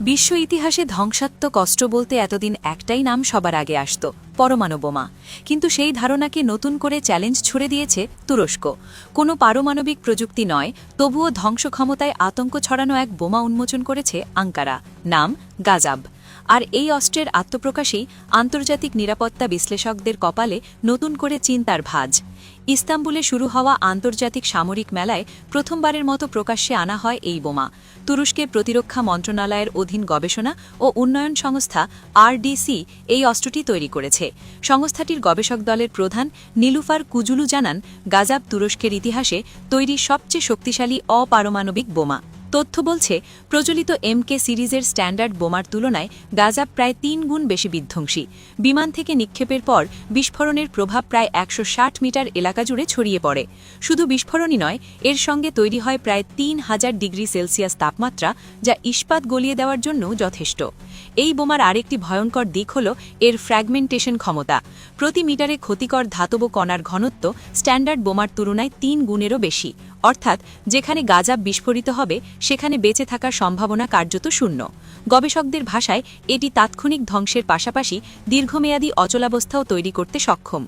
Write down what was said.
বিশ্ব ইতিহাসে ধ্বংসাত্মক অস্ত্র বলতে এতদিন একটাই নাম সবার আগে আসত, পরমাণু বোমা। কিন্তু সেই ধারণাকে নতুন করে চ্যালেঞ্জ ছুড়ে দিয়েছে তুরস্ক। কোনো পারমাণবিক প্রযুক্তি নয়, তবুও ধ্বংস ক্ষমতায় আতঙ্ক ছড়ানো এক বোমা উন্মোচন করেছে আঙ্কারা, নাম গাজাব। আর এই অস্ত্রের আত্মপ্রকাশেই আন্তর্জাতিক নিরাপত্তা বিশ্লেষকদের কপালে নতুন করে চিন্তার ভাঁজ। ইস্তাম্বুলে শুরু হওয়া আন্তর্জাতিক সামরিক মেলায় প্রথমবারের মতো প্রকাশ্যে আনা হয় এই বোমা। তুরস্কে প্রতিরক্ষা মন্ত্রণালয়ের অধীন গবেষণা ও উন্নয়ন সংস্থা আরডিসি এই অস্ত্রটি তৈরি করেছে। সংস্থাটির গবেষক দলের প্রধান নীলুফার কুজুলু জানান, গাজাব তুরস্কের ইতিহাসে তৈরি সবচেয়ে শক্তিশালী অপারমাণবিক বোমা। তথ্য বলছে, প্রচলিত এমকে সিরিজের স্ট্যান্ডার্ড বোমার তুলনায় গাজা প্রায় তিন গুণ বেশি বিধ্বংসী। বিমান থেকে নিক্ষেপের পর বিস্ফোরণের প্রভাব প্রায় একশো ষাট মিটার এলাকা জুড়ে ছড়িয়ে পড়ে। শুধু বিস্ফোরণই নয়, এর সঙ্গে তৈরি হয় প্রায় তিন হাজার ডিগ্রি সেলসিয়াস তাপমাত্রা, যা ইস্পাত গলিয়ে দেওয়ার জন্য যথেষ্ট। এই বোমার আরেকটি ভয়ঙ্কর দিক হল এর ফ্র্যাগমেন্টেশন ক্ষমতা। প্রতি মিটারে ক্ষতিকর ধাতব কণার ঘনত্ব স্ট্যান্ডার্ড বোমার তুলনায় তিন গুণেরও বেশি। অর্থাৎ যেখানে গাজা বিস্ফোরিত হবে, সেখানে বেঁচে থাকার সম্ভাবনা কার্যত শূন্য। গবেষকদের ভাষায় এটি তাৎক্ষণিক ধ্বংসের পাশাপাশি দীর্ঘমেয়াদী অচলাবস্থাও তৈরি করতে সক্ষম।